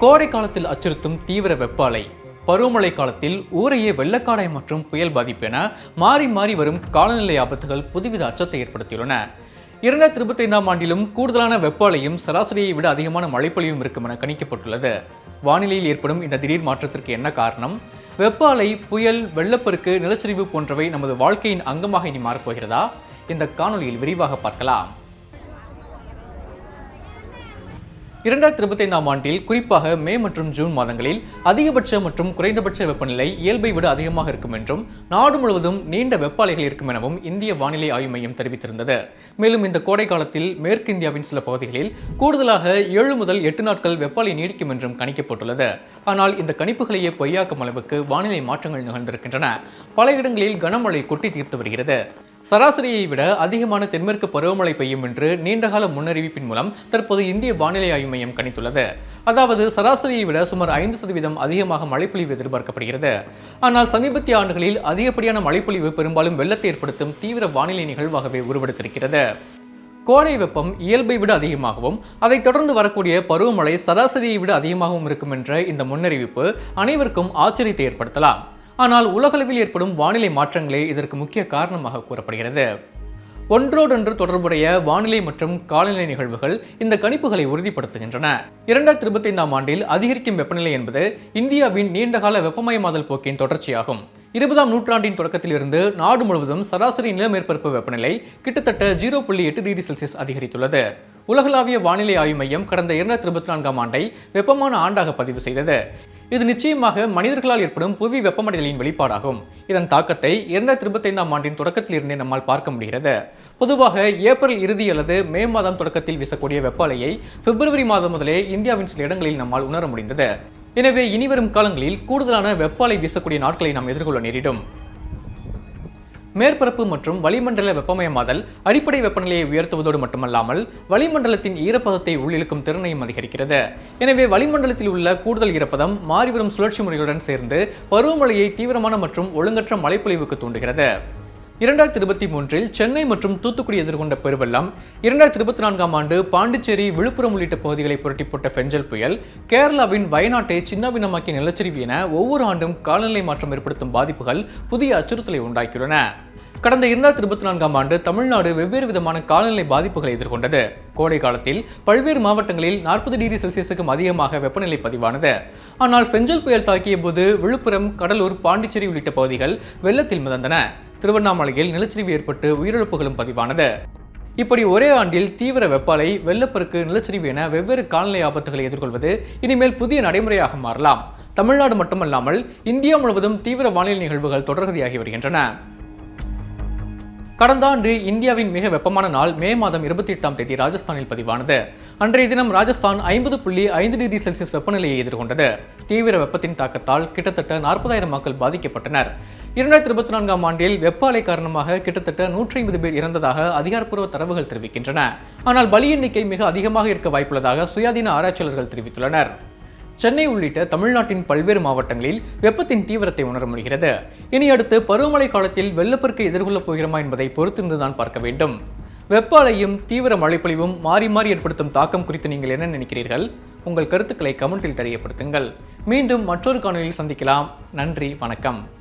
கோடை காலத்தில் அச்சுறுத்தும் தீவிர வெப்ப அலை பருவமழை காலத்தில் ஊரையே வெள்ளக்காடை மற்றும் புயல் பாதிப்பு என மாறி மாறி வரும் காலநிலை ஆபத்துகள் புதுவித அச்சத்தை ஏற்படுத்தியுள்ளன. இரண்டாயிரத்தி இருபத்தி ஐந்தாம் ஆண்டிலும் கூடுதலான வெப்ப அலையும் சராசரியை விட அதிகமான மழைப்பொழிவும் இருக்கும் என கணிக்கப்பட்டுள்ளது. வானிலையில் ஏற்படும் இந்த திடீர் மாற்றத்திற்கு என்ன காரணம்? வெப்ப அலை புயல் வெள்ளப்பெருக்கு நிலச்சரிவு போன்றவை நமது வாழ்க்கையின் அங்கமாக இனி மாறப்போகிறதா? இந்த காணொலியில் விரிவாக பார்க்கலாம். இரண்டாயிரத்தி இருபத்தி ஐந்தாம் ஆண்டில் குறிப்பாக மே மற்றும் ஜூன் மாதங்களில் அதிகபட்ச மற்றும் குறைந்தபட்ச வெப்பநிலை இயல்பை விட அதிகமாக இருக்கும் என்றும் நாடு முழுவதும் நீண்ட வெப்ப அலைகள் இருக்கும் எனவும் இந்திய வானிலை ஆய்வு மையம் தெரிவித்திருந்தது. மேலும் இந்த கோடை காலத்தில் மேற்கு இந்தியாவின் சில பகுதிகளில் கூடுதலாக ஏழு முதல் எட்டு நாட்கள் வெப்ப அலை நீடிக்கும் என்றும் கணிக்கப்பட்டுள்ளது. ஆனால் இந்த கணிப்புகளையே பொய்யாக்கும் அளவுக்கு வானிலை மாற்றங்கள் நிகழ்ந்திருக்கின்றன. பல இடங்களில் கனமழை கொட்டி தீர்த்து வருகிறது. சராசரியை விட அதிகமான தென்மேற்கு பருவமழை பெய்யும் என்று நீண்டகால முன்னறிவிப்பின் மூலம் தற்போது இந்திய வானிலை ஆய்வு மையம் கணித்துள்ளது. அதாவது சராசரியை விட சுமார் ஐந்து சதவீதம் அதிகமாக மழைப்பொழிவு எதிர்பார்க்கப்படுகிறது. ஆனால் சமீபத்திய ஆண்டுகளில் அதிகப்படியான மழைப்பொழிவு பெரும்பாலும் வெள்ளத்தை ஏற்படுத்தும் தீவிர வானிலை நிகழ்வாகவே உருவெடுத்திருக்கிறது. கோடை வெப்பம் இயல்பை விட அதிகமாகவும் அதைத் தொடர்ந்து வரக்கூடிய பருவமழை சராசரியை விட அதிகமாகவும் இருக்கும் என்ற இந்த முன்னறிவிப்பு அனைவருக்கும் ஆச்சரியத்தை ஏற்படுத்தலாம். ஆனால் உலகளவில் ஏற்படும் வானிலை மாற்றங்களே இதற்கு முக்கிய காரணமாக கூறப்படுகிறது. ஒன்றோடொன்று தொடர்புடைய வானிலை மற்றும் காலநிலை நிகழ்வுகள் இந்த கணிப்புகளை உறுதிப்படுத்துகின்றன. இரண்டாயிரத்தி இருபத்தைந்தாம் ஆண்டில் அதிகரிக்கும் வெப்பநிலை என்பது இந்தியாவின் நீண்டகால வெப்பமயமாதல் போக்கின் தொடர்ச்சியாகும். இருபதாம் நூற்றாண்டின் தொடக்கத்திலிருந்து நாடு முழுவதும் சராசரி நிலமேற்பரப்பு வெப்பநிலை கிட்டத்தட்ட ஜீரோ புள்ளி எட்டு டிகிரி செல்சியஸ் அதிகரித்துள்ளது. உலகளாவிய வானிலை ஆய்வு மையம் கடந்த இரண்டாயிரத்தி இருபத்தி நான்காம் ஆண்டை வெப்பமான ஆண்டாக பதிவு செய்தது. இது நிச்சயமாக மனிதர்களால் ஏற்படும் புவி வெப்பமடைதலின் வெளிப்பாடாகும். இதன் தாக்கத்தை இரண்டாயிரத்தி இருபத்தைந்தாம் ஆண்டின் தொடக்கத்திலிருந்தே நம்மால் பார்க்க முடிகிறது. பொதுவாக ஏப்ரல் இறுதி அல்லது மே மாதம் தொடக்கத்தில் வீசக்கூடிய வெப்ப அலையை பிப்ரவரி மாதம் முதலே இந்தியாவின் சில இடங்களில் நம்மால் உணர முடிந்தது. எனவே இனிவரும் காலங்களில் கூடுதலான வெப்ப அலை வீசக்கூடிய நாட்களை நாம் எதிர்கொள்ள நேரிடும். மேற்பரப்பு மற்றும் வளிமண்டல வெப்பமயமாதல் அடிப்படை வெப்பநிலையை உயர்த்துவதோடு மட்டுமல்லாமல் வளிமண்டலத்தின் ஈரப்பதத்தை உள்ளிழுக்கும் திறனையும் அதிகரிக்கிறது. எனவே வளிமண்டலத்தில் உள்ள கூடுதல் ஈரப்பதம் மாறிவரும் சுழற்சி முறைகளுடன் சேர்ந்து பருவமழையை தீவிரமான மற்றும் ஒழுங்கற்ற மழைப்பொழிவுக்கு தூண்டுகிறது. இரண்டாயிரத்தி இருபத்தி மூன்றில் சென்னை மற்றும் தூத்துக்குடி எதிர்கொண்ட பெருவெள்ளம் இரண்டாயிரத்தி இருபத்தி நான்காம் ஆண்டு பாண்டிச்சேரி விழுப்புரம் உள்ளிட்ட பகுதிகளை புரட்டி போட்ட பெஞ்சல் புயல் கேரளாவின் வயநாட்டை சின்னாபின்னமாக்கிய நிலச்சரிவு என ஒவ்வொரு ஆண்டும் காலநிலை மாற்றம் ஏற்படுத்தும் பாதிப்புகள் புதிய அச்சுறுத்தலை உண்டாக்கியுள்ளன. கடந்த இரண்டாயிரத்தி இருபத்தி நான்காம் ஆண்டு தமிழ்நாடு வெவ்வேறு விதமான காலநிலை பாதிப்புகளை எதிர்கொண்டது. கோடை காலத்தில் பல்வேறு மாவட்டங்களில் நாற்பது டிகிரி செல்சியஸுக்கும் அதிகமாக வெப்பநிலை பதிவானது. ஆனால் பெஞ்சல் புயல் தாக்கிய போது விழுப்புரம் கடலூர் பாண்டிச்சேரி உள்ளிட்ட பகுதிகள் வெள்ளத்தில் மிதந்தன. திருவண்ணாமலையில் நிலச்சரிவு ஏற்பட்டு உயிரிழப்புகளும் பதிவானது. இப்படி ஒரே ஆண்டில் தீவிர வெப்பாலை வெள்ளப்பெருக்கு நிலச்சரிவு என வெவ்வேறு காலநிலை ஆபத்துகளை எதிர்கொள்வது இனிமேல் புதிய நடைமுறையாக மாறலாம். தமிழ்நாடு மட்டுமல்லாமல் இந்தியா முழுவதும் தீவிர வானிலை நிகழ்வுகள் தொடர்கதையாகி வருகின்றன. கடந்த ஆண்டு இந்தியாவின் மிக வெப்பமான நாள் மே மாதம் இருபத்தி எட்டாம் தேதி ராஜஸ்தானில் பதிவானது. அன்றைய தினம் ராஜஸ்தான் ஐம்பது புள்ளி ஐந்து டிகிரி செல்சியஸ் வெப்பநிலையை எதிர்கொண்டது. தீவிர வெப்பத்தின் தாக்கத்தால் கிட்டத்தட்ட நாற்பதாயிரம் மக்கள் பாதிக்கப்பட்டனர். இரண்டாயிரத்தி இருபத்தி நான்காம் ஆண்டில் வெப்ப அலை காரணமாக கிட்டத்தட்ட நூற்றி ஐம்பது பேர் இறந்ததாக அதிகாரப்பூர்வ தரவுகள் தெரிவிக்கின்றன. ஆனால் பலி எண்ணிக்கை மிக அதிகமாக இருக்க வாய்ப்புள்ளதாக சுயாதீன ஆராய்ச்சியாளர்கள் தெரிவித்துள்ளனர். சென்னை உள்ளிட்ட தமிழ்நாட்டின் பல்வேறு மாவட்டங்களில் வெப்பத்தின் தீவிரத்தை உணர முடிகிறது. இனி அடுத்து பருவமழை காலத்தில் வெள்ளப்பெருக்கை எதிர்கொள்ளப் போகிறோமா என்பதை பொறுத்திருந்துதான் பார்க்க வேண்டும். வெப்ப அலையும் தீவிர மழைப்பொழிவும் மாறி மாறி ஏற்படுத்தும் தாக்கம் குறித்து நீங்கள் என்ன நினைக்கிறீர்கள்? உங்கள் கருத்துக்களை கமெண்டில் தெரியப்படுத்துங்கள். மீண்டும் மற்றொரு காணொலியில் சந்திக்கலாம். நன்றி வணக்கம்.